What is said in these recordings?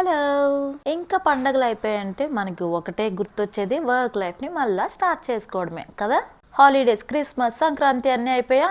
Hello ఇంకా పండగలు అయిపోయాయంటే మనకి ఒకటే గుర్తొచ్చేది వర్క్ లైఫ్ని మళ్ళీ స్టార్ట్ చేసుకోవడమే కదా? హాలిడేస్ క్రిస్మస్ సంక్రాంతి అన్నీ అయిపోయా?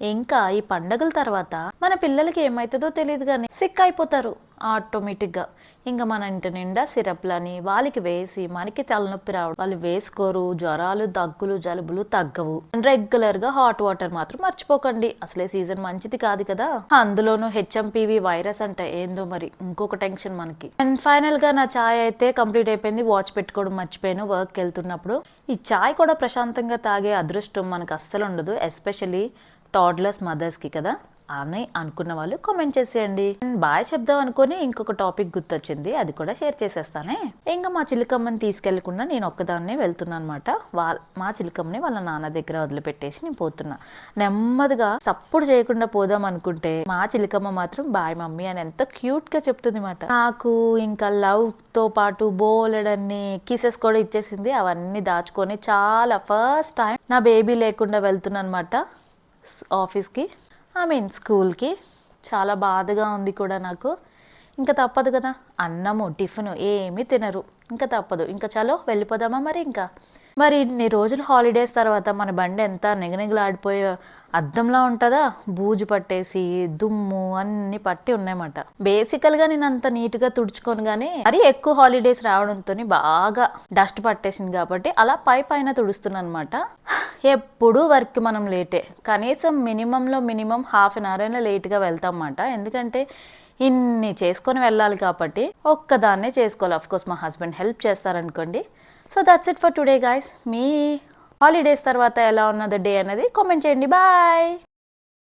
ఇంకా ఈ పండగల తర్వాత మన పిల్లలకి ఏమవుతుందో తెలియదు కానీ సిక్ అయిపోతారు. ఆటోమేటిక్గా. ఇంకా మన ఇంటి నిండా సిరప్లని వాళ్ళకి వేసి మనకి తలనొప్పి రావడం వాళ్ళు వేసుకోరు జ్వరాలు దగ్గులు జలుబులు తగ్గవు. రెగ్యులర్గా హాట్ వాటర్ మాత్రం మర్చిపోకండి. అసలే సీజన్ మంచిది కాదు కదా. అందులోనూ హెచ్ఎంపీవి వైరస్ అంటే ఏందో మరి ఇంకొక టెన్షన్ మనకి. అండ్ ఫైనల్గా నా చాయ్ అయితే కంప్లీట్ అయిపోయింది. వాచ్ పెట్టుకోవడం మర్చిపోయాను వర్క్ వెళ్తున్నప్పుడు. ఈ చాయ్ కూడా ప్రశాంతంగా తాగే అదృష్టం మనకు అస్సలు ఉండదు ఎస్పెషలీ టాడ్లర్స్ మదర్స్కి కదా. అని అనుకున్న వాళ్ళు కామెంట్ చేసేయండి. బాయ్ చెప్దాం అనుకుని ఇంకొక టాపిక్ గుర్తొచ్చింది అది కూడా షేర్ చేసేస్తానే. ఇంకా మా చిలుకమ్మని తీసుకెళ్ళకుండా నేను ఒక్కదాన్నే వెళ్తున్నా అనమాట వాళ్ళ మా చిలుకమ్మని వాళ్ళ నాన్న దగ్గర వదిలిపెట్టేసి నేను పోతున్నా. నెమ్మదిగా సప్పుడు చేయకుండా పోదాం అనుకుంటే మా చిలుకమ్మ మాత్రం బాయ్ మమ్మీ అని ఎంత క్యూట్గా చెప్తుంది మాట నాకు ఇంకా లవ్తో పాటు బోలెడన్ని కిసెస్ కూడా ఇచ్చేసింది. అవన్నీ దాచుకొని చాలా ఫస్ట్ టైం నా బేబీ లేకుండా వెళ్తున్నా అనమాట ఆఫీస్కి ఐ మీన్ స్కూల్కి చాలా బాధగా ఉంది కూడా నాకు. ఇంకా తప్పదు కదా. అన్నము టిఫిన్ ఏమీ తినరు. ఇంకా తప్పదు. ఇంకా చలో వెళ్ళిపోదామా మరి ఇంకా? మరి ఇన్ని రోజులు హాలిడేస్ తర్వాత మన బండి ఎంత నిగనిగలాడిపోయే అద్దంలా ఉంటుందా? బూజు పట్టేసి దుమ్ము అన్నీ పట్టి ఉన్నాయన్నమాట. బేసికల్గా నేను అంత నీట్గా తుడుచుకోను కానీ మరీ ఎక్కువ హాలిడేస్ రావడంతో బాగా డస్ట్ పట్టేసింది కాబట్టి అలా పై పైన తుడుస్తున్నాను అనమాట ఎప్పుడూ వర్క్ మనం లేటే కనీసం మినిమంలో మినిమం హాఫ్ అన్ అవర్ అయినా లేట్గా వెళ్తామన్నమాట. ఎందుకంటే ఇన్ని చేసుకొని వెళ్ళాలి కాబట్టి ఒక్కదాన్నే చేసుకోవాలి. అఫ్కోర్స్ మా husband help చేస్తారనుకోండి. So that's it for today guys me holidays తర్వాత ఎలా ఉన్నదో డే అనేది కామెంట్ చేయండి. బాయ్